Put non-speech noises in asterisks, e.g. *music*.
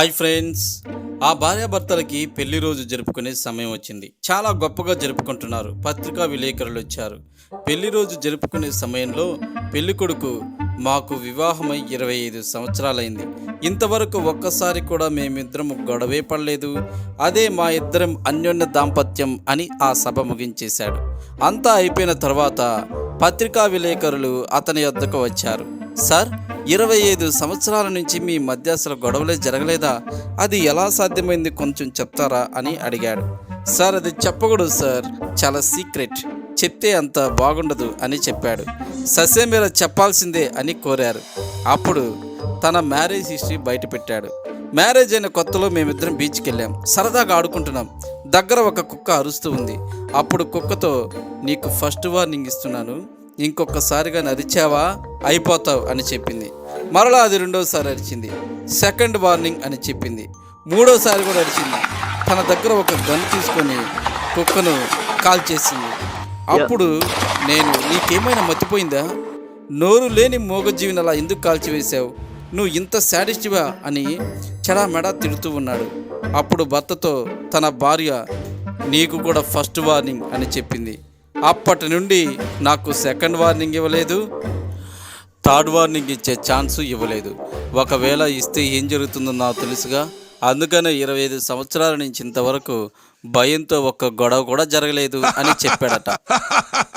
Hi friends. ఆ భార్యాభర్తలకి పెళ్ళి రోజు జరుపుకునే సమయం వచ్చింది. చాలా గొప్పగా జరుపుకుంటున్నారు. పత్రికా విలేకరులు వచ్చారు. పెళ్ళి రోజు జరుపుకునే సమయంలో పెళ్ళి కొడుకు మాకు వివాహమై ఇరవై ఐదు సంవత్సరాలైంది. ఇంతవరకు ఒక్కసారి కూడా మేమిద్దరం గొడవే పడలేదు. అదే మా ఇద్దరం అన్యోన్య దాంపత్యం అని ఆ సభ ముగించేశాడు. అంతా అయిపోయిన తర్వాత పత్రికా విలేకరులు అతని వద్దకు వచ్చారు. సార్ ఇరవై ఐదు సంవత్సరాల నుంచి మీ మధ్య అసలు గొడవలే జరగలేదా? అది ఎలా సాధ్యమైంది కొంచెం చెప్తారా అని అడిగాడు. సార్ అది చెప్పకూడదు సార్ చాలా సీక్రెట్. చెప్తే అంత బాగుండదు అని చెప్పాడు. ససేమేర చెప్పాల్సిందే అని కోరారు. అప్పుడు తన మ్యారేజ్ హిస్టరీ బయటపెట్టాడు మ్యారేజ్ అయిన కొత్తలో మేమిద్దరం బీచ్కి వెళ్ళాం సరదాగా ఆడుకుంటున్నాం. దగ్గర ఒక కుక్క అరుస్తూ ఉంది. అప్పుడు కుక్కతో నీకు ఫస్ట్ వార్నింగ్ ఇస్తున్నాను. ఇంకొకసారిగా నరిచావా? అయిపోతావు అని చెప్పింది. మరలా అది రెండోసారి అరిచింది. సెకండ్ వార్నింగ్ అని చెప్పింది. మూడోసారి కూడా అరిచింది. తన దగ్గర ఒక గన్ తీసుకొని కుక్కను కాల్ చేసింది. అప్పుడు నేను నీకేమైనా మతిపోయిందా? నోరు లేని మూగజీవిని అలా ఎందుకు కాల్చివేశావు నువ్వు ఇంత శాడిస్టివా? అని చెడామెడా తిడుతూ ఉన్నాడు. అప్పుడు భర్తతో తన భార్య నీకు కూడా ఫస్ట్ వార్నింగ్ అని చెప్పింది. అప్పటి నుండి నాకు సెకండ్ వార్నింగ్ ఇవ్వలేదు. థర్డ్ వార్నింగ్ ఇచ్చే ఛాన్సు ఇవ్వలేదు. ఒకవేళ ఇస్తే ఏం జరుగుతుందో నాకు తెలుసుగా. అందుకనే ఇరవై ఐదు సంవత్సరాల నుంచి ఇంతవరకు భయంతో ఒక్క గొడవ కూడా జరగలేదు అని చెప్పాడట. *laughs*